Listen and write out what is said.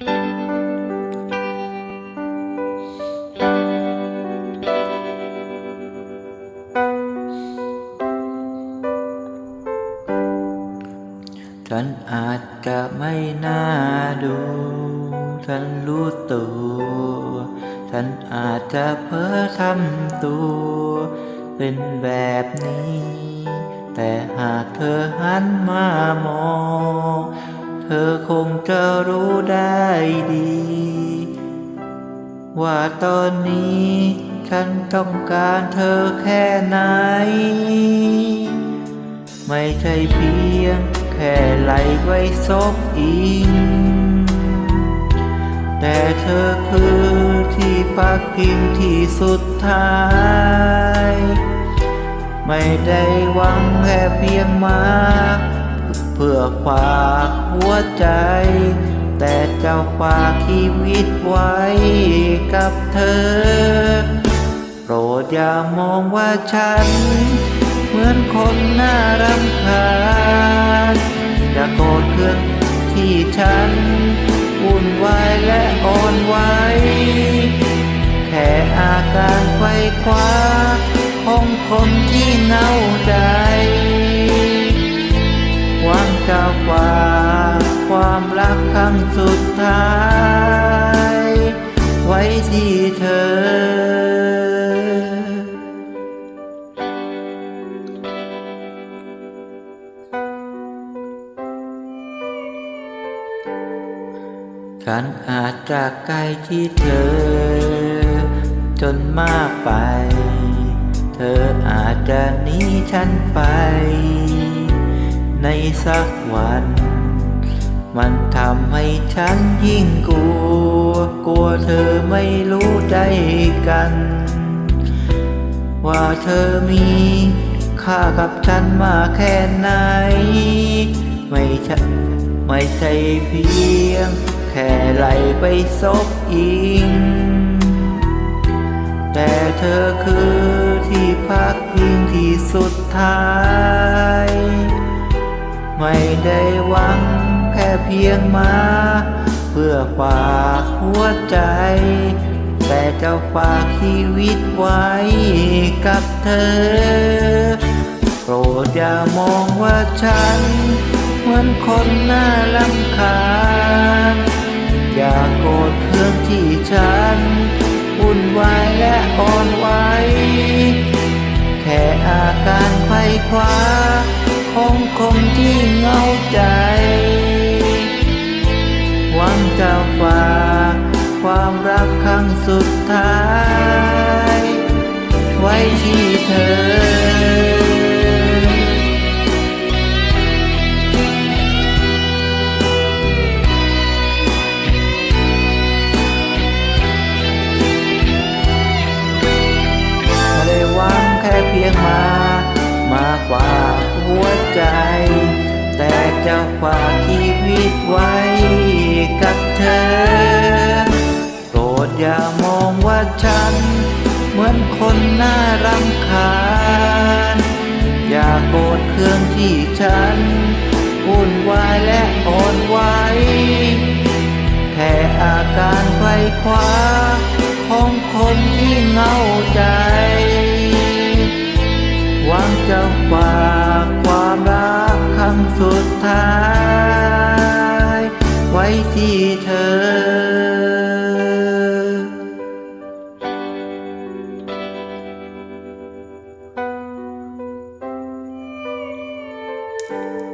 ฉันอาจจะไม่น่าดู ฉันรู้ตัว ฉันอาจจะเพ้อทำตัว เป็นแบบนี้ แต่หากเธอหันมามอง ธอคงจะรู้ได้ดี ว่าตอนนี้ฉันต้องการเธอแค่ไหน ไม่ใช่เพียงแค่ไหลไว้ซบอิง แต่เธอคือที่พักพิงที่สุดท้าย ไม่ได้หวังแค่เพียงมา เพื่อฝากหัวใจ แต่เจ้าฝากชีวิตไว้กับเธอ โปรดอย่ามองว่าฉัน เหมือนคนน่ารำคาญอย่าโกรธเครื่องที่ฉันวุ่นวายและอ่อนไหวแค่อาการไขว้คว้าของคนที่เหงาใจ งสุดท้าย ไว้ที่เธอฉันอาจจะใกล้ที่เธอ จนมากไป เธออาจจะหนีฉันไป ในสักวัน มันทำให้ฉันยิ่งกลัว กลัวเธอไม่รู้ใจกัน ว่าเธอมีค่ากับฉันมาแค่ไหน ไม่ใช่ไม่ใช่เพียง แค่ไหลไปซบอิง แต่เธอคือที่พักพิงที่สุดท้าย ไม่ได้หวัง เพียงมา เพื่อฝากหัวใจ แต่จะฝากชีวิตไว้กับเธอ โปรดอย่ามองว่าฉัน เหมือนคนน่ารำคาญอย่าโกรธเครื่องที่ฉันวุ่นวายและอ่อนไหวแค่อาการไขว้คว้า สุดท้าย ไว้ที่เธอค่เพียงมามาฝากหัวใจ แต่จะฝากชีวิตไว้กับเธอโปรดอย่า ฉัน เหมือนคนน่ารำคาญ อย่าโกรธเครื่องที่ฉันวุ่นวายและอ่อนไหวแค่อาการไขว้คว้า ของคนที่เหงาใจ หวังจะฝากความรักครั้งสุดท้าย ไว้ที่เธอ ข